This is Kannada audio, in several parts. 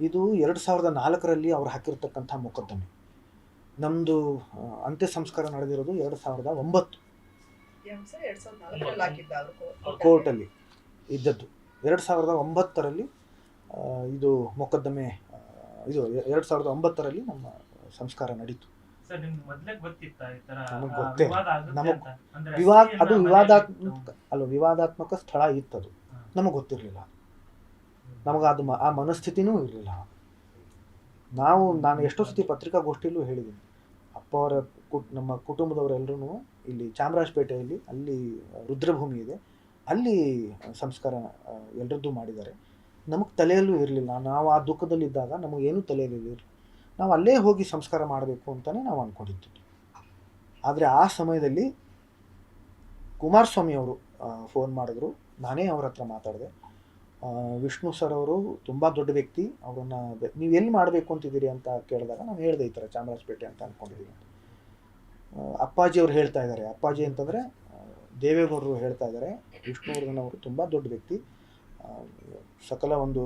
ಇದು ಎರಡು ಸಾವಿರದ ನಾಲ್ಕರಲ್ಲಿ ಅವ್ರು ಹಾಕಿರ್ತಕ್ಕಂಥ ಮೊಕದ್ದಮೆ ನಮ್ಮದು ಅಂತ್ಯ ಸಂಸ್ಕಾರ ನಡೆದಿರೋದು ಎರಡು ಸಾವಿರದ ಒಂಬತ್ತು ಕೋರ್ಟಲ್ಲಿ. ಇದ್ದದ್ದು ಎರಡು ಸಾವಿರದ ಒಂಬತ್ತರಲ್ಲಿ ಇದು ಮೊಕದ್ದಮೆ ಇದು ಎರಡು ಸಾವಿರದ ಒಂಬತ್ತರಲ್ಲಿ ನಮ್ಮ ಸಂಸ್ಕಾರ ನಡೀತು ನಮಗೆ ನಿಮ್ಗೆ ಮೊದ್ಲೇ ಗೊತ್ತಿತ್ತ ಈ ತರ ಗೊತ್ತೇ. ವಿವಾದ ಆಗುತ್ತೆ ಅಂತ? ವಿವಾದ ಅದು ವಿವಾದಾತ್ಮಕ ಅಲ್ಲ ವಿವಾದಾತ್ಮಕ ಸ್ಥಳ ಇತ್ತದು. ನಮಗೆ ಗೊತ್ತಿರಲಿಲ್ಲ ನಮಗೆ ಅದು ಆ ಮನಸ್ಥಿತಿನೂ ಇರಲಿಲ್ಲ. ನಾವು ನಾನು ಎಷ್ಟೋ ಸತಿ ಪತ್ರಿಕಾಗೋಷ್ಠಿಯಲ್ಲೂ ಹೇಳಿದ್ದೀನಿ. ಅಪ್ಪ ಅವರ ಕುಟ್, ನಮ್ಮ ಕುಟುಂಬದವರೆಲ್ಲರೂ ಇಲ್ಲಿ ಚಾಮರಾಜಪೇಟೆಯಲ್ಲಿ ಅಲ್ಲಿ ರುದ್ರಭೂಮಿ ಇದೆ. ಅಲ್ಲಿ ಸಂಸ್ಕಾರ ಎಲ್ಲರದ್ದು ಮಾಡಿದ್ದಾರೆ. ನಮಗೆ ತಲೆಯಲ್ಲೂ ಇರಲಿಲ್ಲ. ನಾವು ಆ ದುಃಖದಲ್ಲಿದ್ದಾಗ ನಮಗೇನು ತಲೆಯಲ್ಲಿ ನಾವು ಅಲ್ಲೇ ಹೋಗಿ ಸಂಸ್ಕಾರ ಮಾಡಬೇಕು ಅಂತಲೇ ನಾವು ಅಂದ್ಕೊಂಡಿದ್ದೀವಿ ಆದರೆ ಆ ಸಮಯದಲ್ಲಿ ಕುಮಾರಸ್ವಾಮಿ ಅವರು ಫೋನ್ ಮಾಡಿದ್ರು. ನಾನೇ ಅವ್ರ ಹತ್ರ ಮಾತಾಡಿದೆ. ವಿಷ್ಣು ಸರ್ ಅವರು ತುಂಬ ದೊಡ್ಡ ವ್ಯಕ್ತಿ. ಅವರನ್ನ ನೀವು ಎಲ್ಲಿ ಮಾಡಬೇಕು ಅಂತಿದ್ದೀರಿ ಅಂತ ಕೇಳಿದಾಗ ನಾನು ಹೇಳಿದೆ ಈ ಥರ ಚಾಮರಾಜಪೇಟೆ ಅಂತ ಅಂದ್ಕೊಂಡಿದ್ದೀನಿ ಅಪ್ಪಾಜಿ ಅವ್ರು ಹೇಳ್ತಾ ಇದ್ದಾರೆ ಅಪ್ಪಾಜಿ ಅಂತಂದರೆ ದೇವೇಗೌಡರು ಹೇಳ್ತಾ ಇದ್ದಾರೆ ವಿಷ್ಣುವರ್ಧನ್ ಅವರು ತುಂಬ ದೊಡ್ಡ ವ್ಯಕ್ತಿ. ಸಕಲ ಒಂದು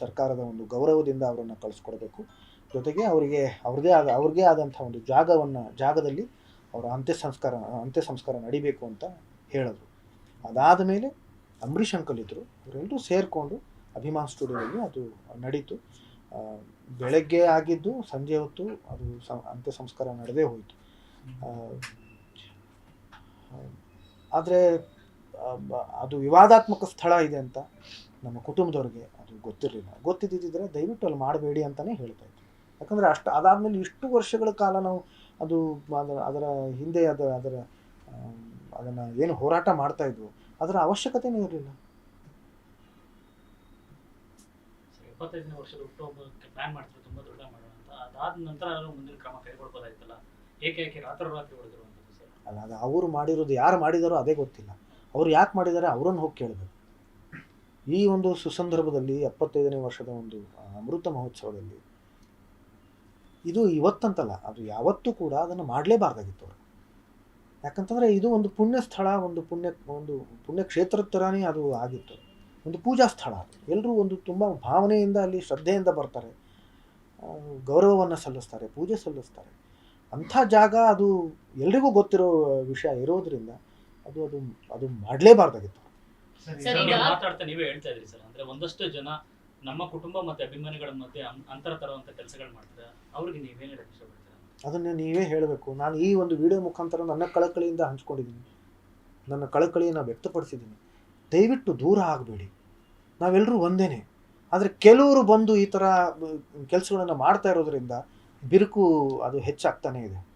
ಸರ್ಕಾರದ ಒಂದು ಗೌರವದಿಂದ ಅವರನ್ನು ಕಳಿಸ್ಕೊಡ್ಬೇಕು. ಜೊತೆಗೆ ಅವರಿಗೆ, ಅವ್ರದೇ ಆದ ಅವ್ರಿಗೇ ಆದಂಥ ಒಂದು ಜಾಗವನ್ನು, ಜಾಗದಲ್ಲಿ ಅವರ ಅಂತ್ಯ ಸಂಸ್ಕಾರ ಅಂತ್ಯ ಸಂಸ್ಕಾರ ನಡಿಬೇಕು ಅಂತ ಹೇಳಿದ್ರು. ಅದಾದ ಮೇಲೆ ಅಂಬರೀಷ್ ಅಂಕಲ್ ಇದ್ದರು ಇವರೆಲ್ಲರೂ ಸೇರಿಕೊಂಡು ಅಭಿಮಾನ್ ಸ್ಟುಡಿಯೋದಲ್ಲಿ ಅದು ನಡೀತು. ಬೆಳಗ್ಗೆ ಆಗಿದ್ದು ಸಂಜೆ ಹೊತ್ತು ಅದು ಅಂತ್ಯ ಸಂಸ್ಕಾರ ನಡೆದೇ ಹೋಯಿತು. ಆದರೆ ಅದು ವಿವಾದಾತ್ಮಕ ಸ್ಥಳ ಇದೆ ಅಂತ ನಮ್ಮ ಕುಟುಂಬದವ್ರಿಗೆ ಅದು ಗೊತ್ತಿರಲಿಲ್ಲ. ಗೊತ್ತಿದ್ದಿದ್ರೆ ದಯವಿಟ್ಟು ಅಲ್ಲಿ ಮಾಡಬೇಡಿ ಅಂತಲೇ ಹೇಳ್ತಾ ಇದ್ವಿ ಯಾಕಂದರೆ ಅಷ್ಟು ಅದಾದಮೇಲೆ ಇಷ್ಟು ವರ್ಷಗಳ ಕಾಲ ನಾವು ಅದು ಅದರ ಹಿಂದೆ ಅದರ ಅದರ ಅದನ್ನು ಏನು ಹೋರಾಟ ಮಾಡ್ತಾ ಇದ್ವು. ಅದರ ಅವಶ್ಯಕತೆನೇ ಇರಲಿಲ್ಲ. ಸರ್, ಎಪ್ಪತ್ತೈದನೇ ವರ್ಷದ ಹುಟ್ಟುಹಬ್ಬಕ್ಕೆ ಪ್ಲಾನ್ ಮಾಡ್ತಾರೆ ತುಂಬಾ ದೊಡ್ಡ ಮಾಡೋಣ ಅಂತ. ಅದಾದ ನಂತರ ಮುಂದಿನ ಕ್ರಮ ಕೈಗೊಳ್ಬೋದಾಯ್ತಲ್ಲ? ಏಕೆ ರಾತ್ರಿ ರಾತ್ರೋರಾತ್ರಿ ಹೊಡೆದ್ರು ಅಲ್ಲ ಅದು ಅವರು ಮಾಡಿರೋದು ಯಾರು ಮಾಡಿದಾರೋ ಅದೇ ಗೊತ್ತಿಲ್ಲ. ಅವ್ರು ಯಾಕೆ ಮಾಡಿದ್ದಾರೆ ಅವರನ್ನು ಹೋಗಿ ಕೇಳಬೇಕು. ಈ ಒಂದು ಸುಸಂದರ್ಭದಲ್ಲಿ ಎಪ್ಪತ್ತೈದನೇ ವರ್ಷದ ಒಂದು ಅಮೃತ ಮಹೋತ್ಸವದಲ್ಲಿ ಇದು ಇವತ್ತಂತಲ್ಲ ಅದು ಯಾವತ್ತೂ ಕೂಡ ಅದನ್ನು ಮಾಡಲೇಬಾರ್ದಾಗಿತ್ತು ಅವರು. ಯಾಕಂತಂದರೆ ಇದು ಒಂದು ಪುಣ್ಯ ಸ್ಥಳ ಒಂದು ಪುಣ್ಯ ಒಂದು ಪುಣ್ಯಕ್ಷೇತ್ರದ ಥರನೇ ಅದು ಆಗಿತ್ತು. ಒಂದು ಪೂಜಾ ಸ್ಥಳ. ಎಲ್ಲರೂ ಒಂದು ತುಂಬ ಭಾವನೆಯಿಂದ ಅಲ್ಲಿ ಶ್ರದ್ಧೆಯಿಂದ ಬರ್ತಾರೆ. ಗೌರವವನ್ನು ಸಲ್ಲಿಸ್ತಾರೆ ಪೂಜೆ ಸಲ್ಲಿಸ್ತಾರೆ. ಅಂಥ ಜಾಗ ಅದು ಎಲ್ರಿಗೂ ಗೊತ್ತಿರೋ ವಿಷಯ ಇರೋದ್ರಿಂದ ಅದು ಅದು ಅದು ಮಾಡಲೇಬಾರ್ದಾಗಿತ್ತು. ಮಾತಾಡ್ತಾ ನೀವೇ ಹೇಳ್ತಾ ಇದ್ರಿ ಸರ್. ಅಂದ್ರೆ ಒಂದಷ್ಟು ಜನ ನಮ್ಮ ಕುಟುಂಬ ಮತ್ತೆ ಅಭಿಮಾನಿಗಳ ಮಧ್ಯೆ ಅಂತರ ತರುವಂತ ಕೆಲಸಗಳು ಮಾಡ್ತಾರೆ. ಅವ್ರಿಗೆ ನೀವೇನು ಹೇಳಕ್ ಇಷ್ಟಪಡ್ತೀರಾ ಅದನ್ನು ನೀವೇ ಹೇಳಬೇಕು. ನಾನು ಈ ಒಂದು ವಿಡಿಯೋ ಮುಖಾಂತರ ನನ್ನ ಕಳಕಳಿಯಿಂದ ಹಂಚ್ಕೊಂಡಿದ್ದೀನಿ. ನನ್ನ ಕಳಕಳಿಯನ್ನು ವ್ಯಕ್ತಪಡಿಸಿದ್ದೀನಿ. ದಯವಿಟ್ಟು ದೂರ ಆಗಬೇಡಿ. ನಾವೆಲ್ಲರೂ ಒಂದೇನೆ. ಆದರೆ ಕೆಲವರು ಬಂದು ಈ ಥರ ಕೆಲಸಗಳನ್ನು ಮಾಡ್ತಾ ಇರೋದ್ರಿಂದ ಬಿರುಕು ಅದು ಹೆಚ್ಚಾಗ್ತಾನೇ ಇದೆ.